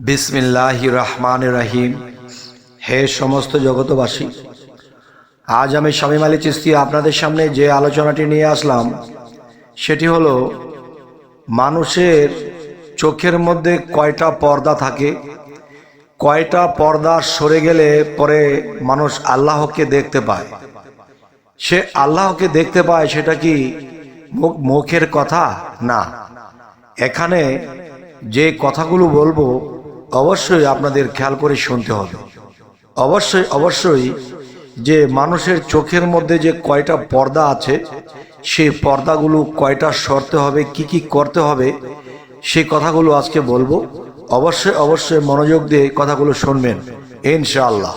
বিসমিল্লাহ রহমান রাহিম। হে সমস্ত জগতবাসী, আজ আমি শামীম আলী চিস্তি আপনাদের সামনে যে আলোচনাটি নিয়ে আসলাম, সেটি হলো, মানুষের চোখের মধ্যে কয়টা পর্দা থাকে, কয়টা পর্দা সরে গেলে পরে মানুষ আল্লাহকে দেখতে পায়। সে আল্লাহকে দেখতে পায় সেটা কি মুখ মুখের কথা? না। এখানে যে কথাগুলো বলব অবশ্যই আপনাদের খেয়াল করে শুনতে হবে। অবশ্যই অবশ্যই যে মানুষের চোখের মধ্যে যে কয়টা পর্দা আছে, সেই পর্দাগুলো কয়টা সরতে হবে, কি কি করতে হবে, সেই কথাগুলো আজকে বলব। অবশ্যই অবশ্যই মনোযোগ দিয়ে কথাগুলো শুনবেন, ইনশাআল্লাহ।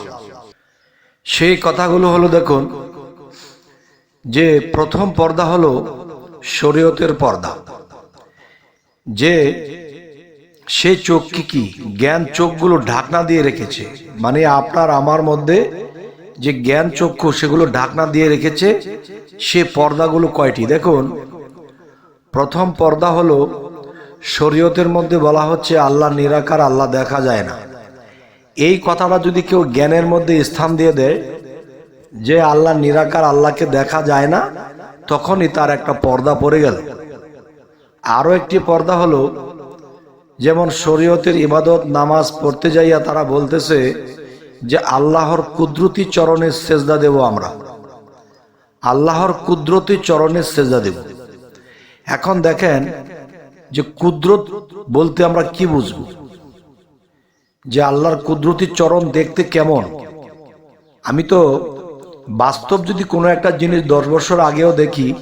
সেই কথাগুলো হলো দেখুন, যে প্রথম পর্দা হলো শরীয়তের পর্দা। যে সে চোখকে কি জ্ঞান চোখগুলো ঢাকনা দিয়ে রেখেছে? মানে আপনার আমার মধ্যে যে জ্ঞান চক্ষু, সেগুলো ঢাকনা দিয়ে রেখেছে, সে পর্দাগুলো কয়টি? দেখুন, প্রথম পর্দা হলো শরীয়তের মধ্যে বলা হচ্ছে, আল্লাহ নিরাকার, আল্লাহ দেখা যায় না। এই কথাটা যদি কেউ জ্ঞানের মধ্যে স্থান দিয়ে দেয়, যে আল্লাহ নিরাকার, আল্লাহকে দেখা যায় না, তখনই তার একটা পর্দা পড়ে গেল। আরও একটি পর্দা হলো যেমন শরীয়তের ইবাদত, নামাজ পড়তে যাইয়া তারা বলতেছে যে, আল্লাহর কুদরতি চরণের সেজদা দেব আমরা। আল্লাহর কুদরতি চরণের সেজদা দেব। এখন দেখেন যে, কুদরত বলতে আমরা কি বুঝব? যে, আল্লাহর কুদরতি চরণ দেখতে কেমন? আমি তো বাস্তব যদি কোনো একটা জিনিস দশ বছর আগেও দেখি,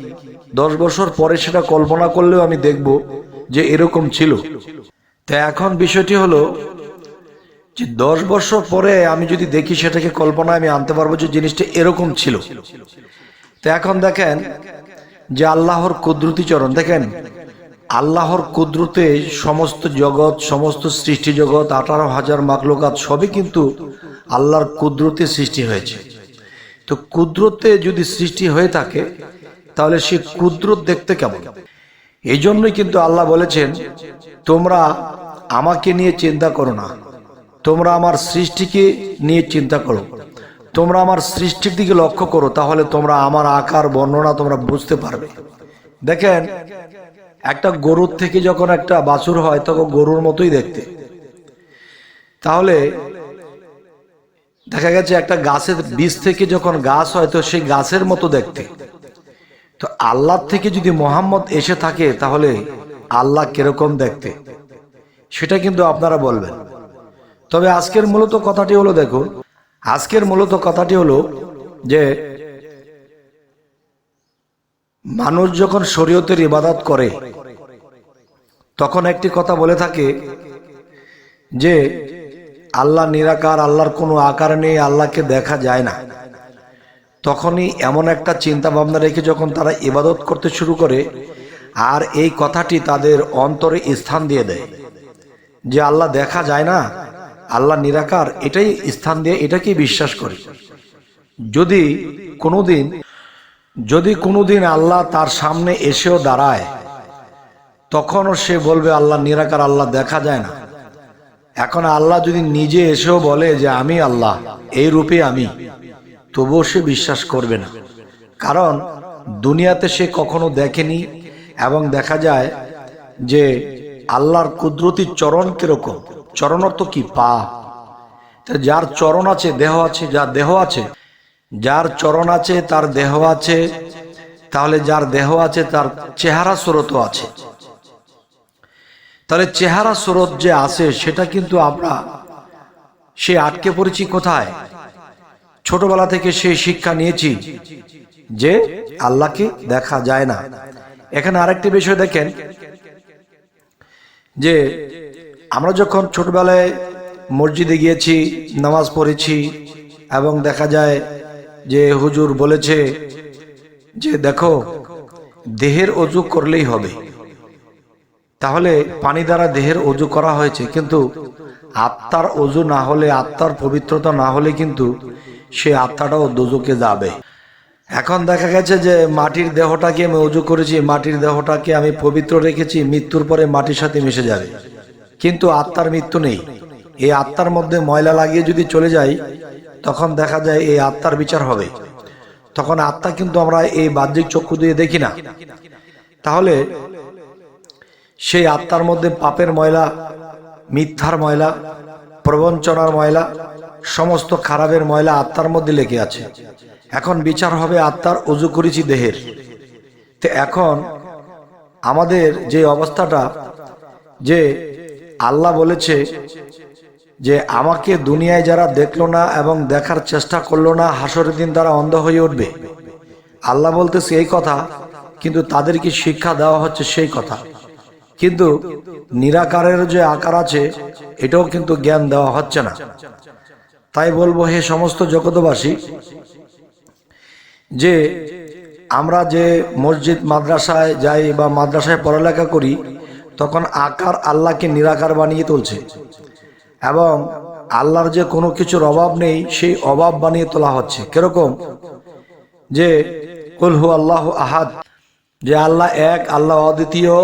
দশ বছর পরে সেটা কল্পনা করলেও আমি দেখব যে, এরকম ছিল। তা এখন বিষয়টি হলো যে দশ বছর পরে আমি যদি দেখি সেটাকে কল্পনায় আমি আনতে পারব যে জিনিসটা এরকম ছিল। তো এখন দেখেন যে আল্লাহর কুদরতি চরণ। দেখেন, আল্লাহর কুদরতে সমস্ত জগৎ, সমস্ত সৃষ্টি জগৎ, আঠারো হাজার মাকলোকাত সবই কিন্তু আল্লাহর কুদরতে সৃষ্টি হয়েছে। তো কুদরতে যদি সৃষ্টি হয়ে থাকে, তাহলে সে কুদরত দেখতে কেমন? এই জন্যই কিন্তু আল্লাহ বলেছেন, তোমরা আমাকে নিয়ে চিন্তা করো না। তোমরা আমার সৃষ্টিকে নিয়ে চিন্তা করো। তোমরা আমার সৃষ্টির দিকে লক্ষ্য করো, তাহলে তোমরা আমার আকার, বর্ণনা তোমরা বুঝতে পারবে। দেখেন, একটা গরুর থেকে যখন একটা বাছুর হয়, তখন গরুর মতোই দেখতে। তাহলে, দেখা গেছে একটা গাছের বীজ থেকে যখন গাছ হয়, তো সেই গাছের মতো দেখতে। তো আল্লাহ থেকে যদি মোহাম্মদ এসে থাকে, তাহলে আল্লাহ কীরকম দেখতে? সেটা কিন্তু আপনারা বলবেন। তবে আজকের মূলত কথাটি হলো দেখো আজকের মূলত কথাটি হলো যে, মানুষ যখন শরীয়তের ইবাদত করে, তখন একটি কথা বলে থাকে যে, আল্লাহ নিরাকার, আল্লাহর কোনো আকার নেই, আল্লাহকে দেখা যায় না। তখনই এমন একটা চিন্তা ভাবনা রেখে যখন তারা ইবাদত করতে শুরু করে, আর এই কথাটি তাদের অন্তরে স্থান দিয়ে দেয়। যে আল্লাহ দেখা যায় না, আল্লাহ নিরাকার, এটাই স্থান দিয়ে এটাকেই বিশ্বাস করে। যদি কোনোদিন যদি কোনোদিন আল্লাহ তার সামনে এসেও দাঁড়ায়, তখনও সে বলবে, আল্লাহ নিরাকার, আল্লাহ দেখা যায় না। এখন আল্লাহ যদি নিজে এসেও বলে যে, আমি আল্লাহ, এই রূপে আমি, তবুও সে বিশ্বাস করবে না। কারণ দুনিয়াতে সে কখনো দেখেনি এবং দেখা যায় যে আল্লাহর কুদরতি চরণ কীরকম? চরণ অর্থ কি? পা। যার চরণ আছে, দেহ আছে, যার দেহ আছে, যার চরণ আছে, তার দেহ আছে, তাহলে যার দেহ আছে, তার চেহারা স্রোতও আছে। তাহলে চেহারা স্রোত যে আছে, সেটা কিন্তু আমরা, সে আটকে পড়েছি কোথায়? ছোটবেলা থেকে সে শিক্ষা নিয়েছি যে আল্লাহকে দেখা যায় না। এখানে আরেকটি বিষয় দেখেন যে আমরা যখন ছোটবেলায় মসজিদে গিয়েছি, নামাজ পড়েছি এবং দেখা যায় যে হুজুর বলেছে যে দেখো, দেহের অজু করলেই হবে। তাহলে পানি দ্বারা দেহের অজু করা হয়েছে, কিন্তু আত্মার অজু না হলে, আত্মার পবিত্রতা না হলে কিন্তু সে আত্মাটাও দোজকে যাবে। এখন দেখা গেছে যে মাটির দেহটাকে আমি অজু করেছি, মাটির দেহটাকে আমি পবিত্র রেখেছি, মৃত্যুর পরে মাটির সাথে মিশে যাবে। কিন্তু আত্মার মৃত্যু নেই। এই আত্মার মধ্যে ময়লা লাগিয়ে যদি চলে যাই, তখন দেখা যায় এই আত্মার বিচার হবে। তখন আত্মা কিন্তু আমরা এই বাহ্যিক চক্ষু দিয়ে দেখি না। তাহলে সেই আত্মার মধ্যে পাপের ময়লা, মিথ্যার ময়লা, প্রবঞ্চনার ময়লা, সমস্ত খারাপের ময়লা আত্মার মধ্যে লেগে আছে। এখন বিচার হবে আত্মার উজু করেছি দেহের। তো এখন আমাদের যে অবস্থাটা, যে আল্লাহ বলেছে যে আমাকে দুনিয়ায় যারা দেখল না এবং দেখার চেষ্টা করল না, হাসরের দিন তারা অন্ধ হয়ে উঠবে। আল্লাহ বলতেছে এই কথা, কিন্তু তাদেরকে শিক্ষা দেওয়া হচ্ছে সেই কথা। কিন্তু নিরাকারের যে আকার আছে, এটাও কিন্তু জ্ঞান দেওয়া হচ্ছে না। তাই বলব, হে সমস্ত জগতবাসী যে আমরা যে মসজিদ, মাদ্রাসায় যাই বা মাদ্রাসায় পড়ালেখা করি, তখন আকার আল্লাহকে নিরাকার বানিয়ে তুলছে। এবং আল্লাহর যে কোনো কিছুর অভাব নেই, সেই অভাব বানিয়ে তোলা হচ্ছে। কীরকম? যে কুলহু আল্লাহ আহাদ, যে আল্লাহ এক, আল্লাহ অদ্বিতীয়,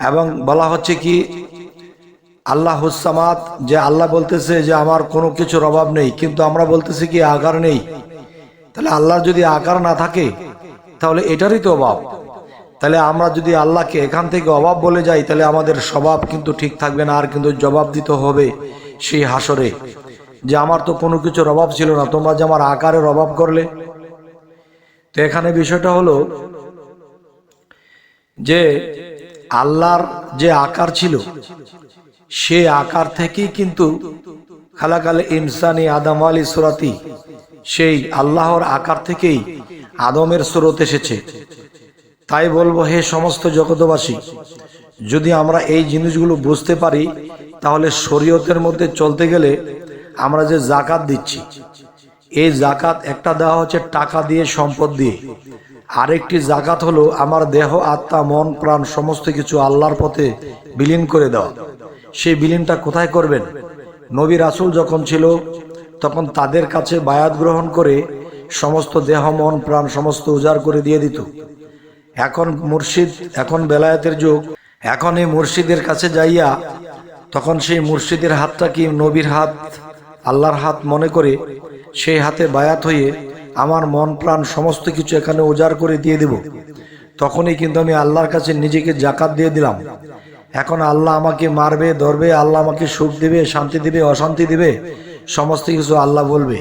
এবং বলা হচ্ছে কি, আল্লাহ হুসামাত যে আল্লাহ বলতেছে যে আমার কোনো কিছুর অভাব নেই, কিন্তু আমরা বলতেছি কি আকার নেই। তাহলে আল্লাহর যদি আকার না থাকে, তাহলে এটারই তো অভাব। তাহলে আমরা যদি আল্লাহকে এখান থেকে অভাব বলে যাই, তাহলে আমাদের স্বভাব কিন্তু ঠিক থাকবে না, আর কিন্তু জবাব দিতে হবে সেই হাসরে। যে আমার তো কোনো কিছুর অভাব ছিল না, তোমরা যে আমার আকারের অভাব করলে। তো এখানে বিষয়টা হলো যে আল্লাহর যে আকার ছিল, সে আকার থেকেই কিন্তু খালাকালে ইনসানি আদাম আলী সুরাতি সেই আল্লাহর আকার থেকেই আদমের স্রোত এসেছে। তাই বলব, হে সমস্ত জগতবাসী যদি আমরা এই জিনিসগুলো বুঝতে পারি, তাহলে শরীয়তের মধ্যে চলতে গেলে আমরা যে জাকাত দিচ্ছি, এই জাকাত একটা দেওয়া হচ্ছে টাকা দিয়ে, সম্পদ দিয়ে। আরেকটি জাকাত হলো আমার দেহ, আত্মা, মন, প্রাণ, সমস্ত কিছু আল্লাহর পথে বিলীন করে দেওয়া। সেই বিলীনটা কোথায় করবেন? নবী রাসুল যখন ছিল তখন তাদের কাছে বায়াত গ্রহণ করে সমস্ত দেহ, মন, প্রাণ সমস্ত উজাড় করে দিয়ে দিত। এখন মুর্শিদ, এখন বেলায়েতের যুগ, এখন এই মুর্শিদের কাছে যাইয়া তখন সেই মুর্শিদের হাতটা কি নবীর হাত, আল্লাহর হাত মনে করে সেই হাতে বায়াত হয়ে আমার মন, প্রাণ সমস্ত কিছু এখানে উজাড় করে দিয়ে দেব। তখনই কিন্তু আমি আল্লাহর কাছে নিজেকে জাকাত দিয়ে দিলাম। এখন আল্লাহ আমাকে মারবে, ধরবে, আল্লাহ আমাকে সুখ দিবে, শান্তি দিবে, অশান্তি দিবে সমস্ত কিছু আল্লাহ বলবে।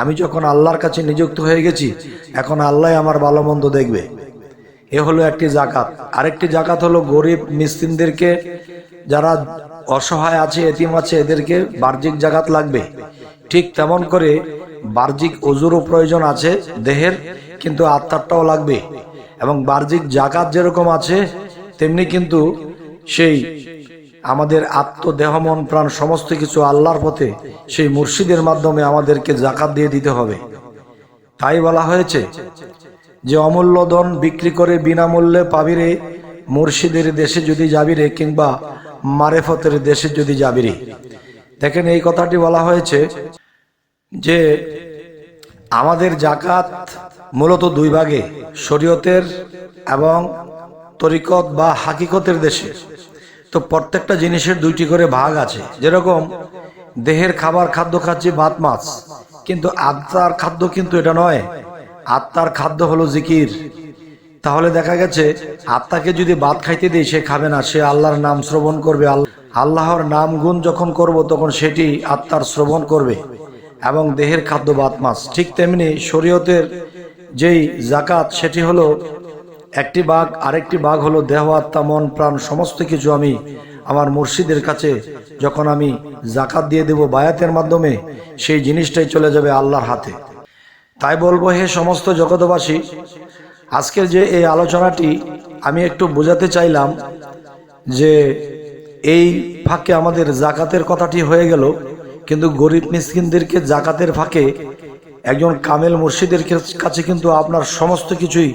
আমি যখন আল্লাহর কাছে নিযুক্ত হয়ে গেছি, এখন আল্লাহ আমার ভালো মন্দ দেখবে। এ হলো একটি জাকাত আরেকটি জাকাত হলো গরিব মিসকিনদেরকে, যারা অসহায় আছে, এতিম আছে, এদেরকে বাহ্যিক জাকাত লাগবে। ঠিক তেমন করে বাহ্যিক অজুরও প্রয়োজন আছে দেহের, কিন্তু আত্মারটাও লাগবে। এবং বাহ্যিক জাকাত যেরকম আছে, তেমনি কিন্তু সেই আমাদের আত্মদেহ মন প্রাণ সমস্ত কিছু আল্লাহর পথে সেই মুর্শিদের মাধ্যমে আমাদেরকে জাকাত দিয়ে দিতে হবে। তাই বলা হয়েছে যে, অমূল্য ধন বিক্রি করে বিনামূল্যে পাবিরে মুর্শিদের দেশে যদি যাবিরে কিংবা মারেফতের দেশে যদি যাবিরে দেখেন এই কথাটি বলা হয়েছে যে, আমাদের জাকাত মূলত দুই ভাগে, শরীয়তের এবং তরিকত বা হাকিকতের দেশে। তো প্রত্যেকটা জিনিসের দুইটি করে ভাগ আছে। যেরকম দেহের খাবার খাদ্য খাচ্ছে, ভাত, মাছ। কিন্তু আত্মার খাদ্য কিন্তু এটা নয়। আত্মার খাদ্য হলো জিকির। তাহলে দেখা গেছে, আত্মাকে যদি ভাত খাইতে দিই, সে খাবে না। সে আল্লাহর নাম শ্রবণ করবে। আল্লাহর নাম গুণ যখন করব, তখন সেটি আত্মার শ্রবণ করবে এবং দেহের খাদ্য, ভাত, মাছ। ঠিক তেমনি শরীয়তের যেই জাকাত, সেটি হলো একটি বাঘ, আরেকটি বাঘ হলো দেহ, আত্মা, মন, প্রাণ, সমস্ত কিছু আমি আমার মুর্শিদের কাছে। যখন আমি জাকাত দিয়ে দেব বায়াতের মাধ্যমে, সেই জিনিসটাই চলে যাবে আল্লাহর হাতে। তাই বলব, হে সমস্ত জগতবাসী আজকের যে এই আলোচনাটি আমি একটু বোঝাতে চাইলাম যে এই ফাঁকে আমাদের জাকাতের কথাটি হয়ে গেল, কিন্তু গরিব মিসকিনদেরকে জাকাতের ফাঁকে একজন কামেল মুর্শিদের কাছে কিন্তু আপনার সমস্ত কিছুই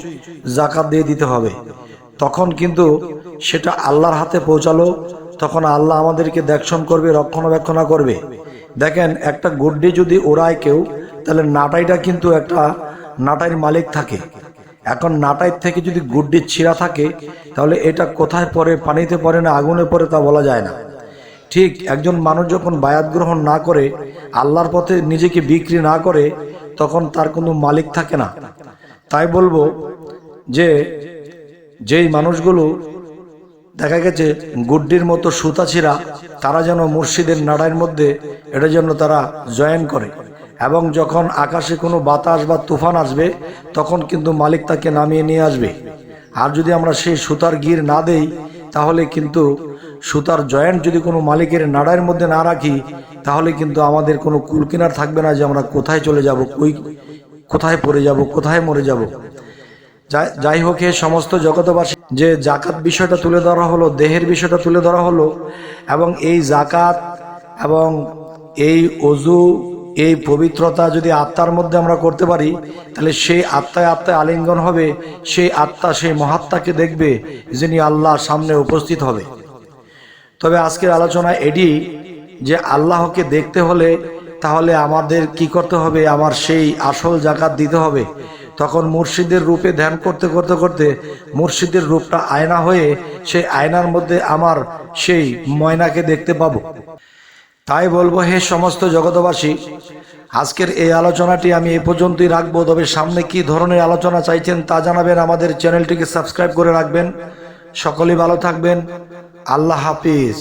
জাকাত দিয়ে দিতে হবে। তখন কিন্তু সেটা আল্লাহর হাতে পৌঁছালো, তখন আল্লাহ আমাদেরকে দেখশন করবে, রক্ষণাবেক্ষণা করবে। দেখেন, একটা গুড্ডি যদি ওড়ায় কেউ, তাহলে নাটাইটা কিন্তু একটা নাটাইয়ের মালিক থাকে। এখন নাটাইর থেকে যদি গুড্ডি ছিঁড়া থাকে, তাহলে এটা কোথায় পড়ে, পানিতে পড়ে না আগুনে পড়ে তা বলা যায় না। ঠিক, একজন মানুষ যখন বায়াত গ্রহণ না করে, আল্লাহর পথে নিজেকে বিক্রি না করে তখন তার কোনো মালিক থাকে না। তাই বলব যে, যেই মানুষগুলো দেখা গেছে গুড্ডির মতো সুতাছিরা, তারা যেন মুর্শিদের নাড়াইয়ের মধ্যে এটা যেন তারা জয়েন করে এবং যখন আকাশে কোনো বাতাস বা তুফান আসবে, তখন কিন্তু মালিক তাকে নামিয়ে নিয়ে আসবে। আর যদি আমরা সেই সুতার গির না দেই, তাহলে কিন্তু সুতার জয়েন্ট যদি কোনো মালিকের নাড়াইয়ের মধ্যে না রাখি, তাহলে কিন্তু আমাদের কোনো কুলকিনার থাকবে না যে আমরা কোথায় চলে যাব, কই, কোথায় পড়ে যাব, কোথায় মরে যাব। যাই- হোক, এ সমস্ত জগতবাসী যে জাকাত বিষয়টা তুলে ধরা হলো, দেহের বিষয়টা তুলে ধরা হলো, এবং এই জাকাত এবং এই অজু, এই পবিত্রতা যদি আত্মার মধ্যে আমরা করতে পারি, তাহলে সেই আত্মায় আত্মায় আলিঙ্গন হবে, সেই আত্মা সেই মহাত্মাকে দেখবে যিনি আল্লাহ সামনে উপস্থিত হবে। তবে আজকের আলোচনা এটি যে আল্লাহকে দেখতে হলে তাহলে আমাদের কি করতে হবে? আমার সেই আসল জাকাত দিতে হবে। তখন মুর্শিদের রূপে ধ্যান করতে করতে করতে মুর্শিদের রূপটা আয়না হয়ে সেই আয়নার মধ্যে আমার সেই ময়নাকে দেখতে পাবো। তাই বলব, হে সমস্ত জগতবাসী আজকের এই আলোচনাটি আমি এ পর্যন্তই রাখব। তবে সামনে কি ধরনের আলোচনা চাইছেন তা জানাবেন আমাদের চ্যানেলটিকে সাবস্ক্রাইব করে রাখবেন। সকলেই ভালো থাকবেন। আল্লাহ হাফিজ।